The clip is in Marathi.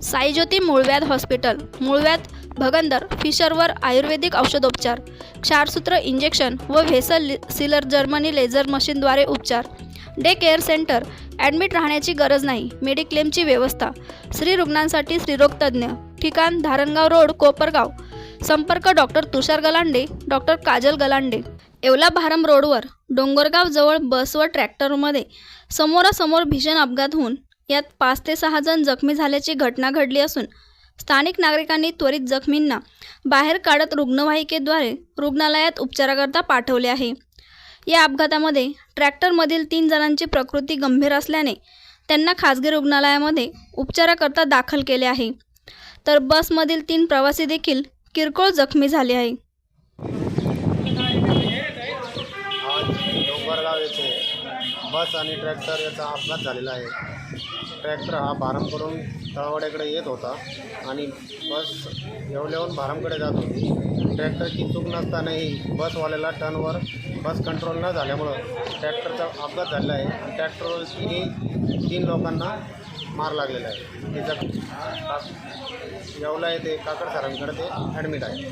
साईज्योती मूळव्याध हॉस्पिटल मूळव्याध भगंदर फिशरवर आयुर्वेदिक औषधोपचार क्षारसूत्र इंजेक्शन व व्हेसल सिलर जर्मनी लेझर मशीनद्वारे उपचार. डे केअर सेंटर ॲडमिट राहण्याची गरज नाही मेडिक्लेमची व्यवस्था. स्त्री रुग्णांसाठी स्त्रीरोगतज्ञ ठिकाण धारणगाव रोड कोपरगाव. संपर्क डॉक्टर तुषार गलांडे डॉक्टर काजल गलांडे. येवला भारम रोडवर डोंगरगाव जवळ बस व ट्रॅक्टरमध्ये समोरासमोर भीषण अपघात होऊन यात पाच ते सहा जण जखमी झाल्याची घटना घडली असून स्थानिक नागरिकांनी त्वरित जखमींना बाहेर काढत रुग्णवाहिकेद्वारे रुग्णालयात उपचाराकरता पाठवले आहे. या अपघातामध्ये ट्रॅक्टरमधील तीन जणांची प्रकृती गंभीर असल्याने त्यांना खाजगी रुग्णालयामध्ये उपचाराकरता दाखल केले आहे. तर बसमधील तीन प्रवासी देखील किरकोळ जखमी झाले आहे. बस आणि ट्रॅक्टर याचा अपघात झालेला आहे. ट्रॅक्टर हा भारमकडून तळवड्याकडे येत होता आणि बस येवल्याहून भारमकडे जात होती. ट्रॅक्टरची चूक नसतानाही बसवाल्याला टर्नवर बस कंट्रोल न झाल्यामुळं ट्रॅक्टरचा अपघात झालेला आहे. आणि ट्रॅक्टरवर तीन लोकांना मार लागलेला आहे. ते येवला येथे काकड सरांकडे ते ॲडमिट आहे.